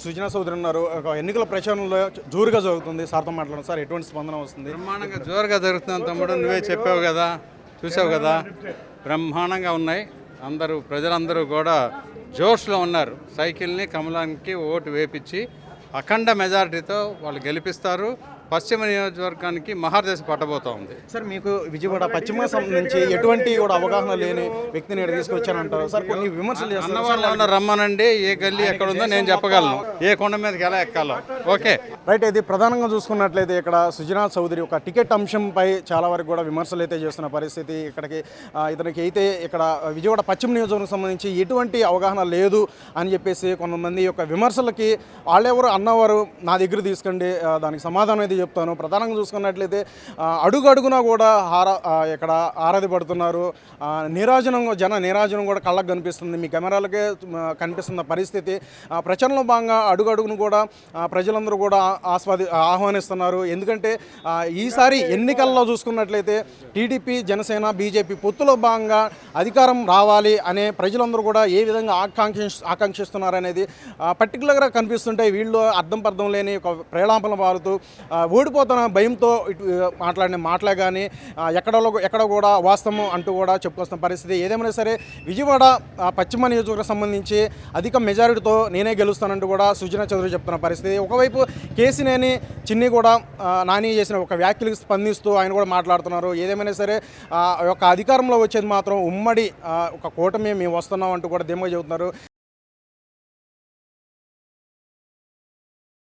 సుజనా చౌదరి ఉన్నారు. ఒక ఎన్నికల ప్రచారంలో జోరుగా జరుగుతుంది. సార్తో మాట్లాడడం. సార్ ఎటువంటి స్పందన వస్తుంది? బ్రహ్మాండంగా జోరుగా జరుగుతుంది తమ్ముడు నువ్వే చెప్పావు కదా చూసావు కదా. బ్రహ్మాండంగా ఉన్నాయి. అందరూ ప్రజలందరూ కూడా జోష్లో ఉన్నారు. సైకిల్ని కమలానికి ఓటు వేపించి అఖండ మెజారిటీతో వాళ్ళు గెలిపిస్తారు. పశ్చిమ నియోజకవర్గానికి మహాదేశ పట్టబోతా ఉంది. సార్ మీకు విజయవాడ పశ్చిమ సంబంధించి ఎటువంటి కూడా అవగాహన లేని వ్యక్తిని ఇక్కడ తీసుకొచ్చానంటారు? సార్ కొన్ని విమర్శలు అన్నవాళ్ళు ఏమన్నా రమ్మనండి ఏ గల్లీ ఎక్కడ ఉందో నేను చెప్పగలను. ఏ కొండ మీదకి ఎలా ఎక్కాలో. ఓకే. రైట్ ఇది ప్రధానంగా చూసుకున్నట్లయితే ఇక్కడ సుజనా చౌదరి ఒక టికెట్ అంశంపై చాలా వరకు కూడా విమర్శలు అయితే చేస్తున్న పరిస్థితి. ఇక్కడికి ఇతనికి అయితే ఇక్కడ విజయవాడ పశ్చిమ నియోజకవర్గం సంబంధించి ఎటువంటి అవగాహన లేదు అని చెప్పేసి కొంతమంది యొక్క విమర్శలకి వాళ్ళెవరు అన్నవారు నా దగ్గర తీసుకండి దానికి సమాధానం అయితే చెప్తాను. ప్రధానంగా చూసుకున్నట్లయితే ఆ, అడుగు అడుగునా కూడా హార ఇక్కడ ఆరాధి పడుతున్నారు. నిరాజనం నీరాజనం జన నీరాజనం కూడా కళ్ళకు కనిపిస్తుంది. మీ కెమెరాలకే కనిపిస్తున్న పరిస్థితి. ప్రచారంలో భాగంగా అడుగు అడుగును కూడా ప్రజలు ప్రజలందరూ కూడా ఆస్వాది ఆహ్వానిస్తున్నారు. ఎందుకంటే ఈసారి ఎన్నికల్లో చూసుకున్నట్లయితే టీడీపీ జనసేన బీజేపీ పొత్తులో భాగంగా అధికారం రావాలి అనే ప్రజలందరూ కూడా ఏ విధంగా ఆకాంక్ష ఆకాంక్షిస్తున్నారు అనేది పర్టికులర్గా కనిపిస్తుంటే వీళ్ళు అర్థం పర్థం లేని ఒక ప్రేలాపన వారుతూ ఓడిపోతున్న భయంతో ఇటు మాట్లాడిన మాటలే కానీ ఎక్కడో ఎక్కడ కూడా వాస్తవం అంటూ కూడా చెప్పుకొస్తున్న పరిస్థితి. ఏదేమైనా సరే విజయవాడ పశ్చిమ నియోజకవర్గం సంబంధించి అధిక మెజారిటీతో నేనే గెలుస్తానంటూ కూడా సుజనా చౌదరి చెప్తున్న పరిస్థితి. ఒకవైపు కేసినేని చిన్ని కూడా నాని చేసిన ఒక వ్యాఖ్యలకు స్పందిస్తూ ఆయన కూడా మాట్లాడుతున్నారు. ఏదేమైనా సరే ఆ యొక్క అధికారంలో వచ్చేది మాత్రం ఉమ్మడి ఒక కూటమి మేము వస్తున్నాం అంటూ కూడా ధీమా చెబుతున్నారు.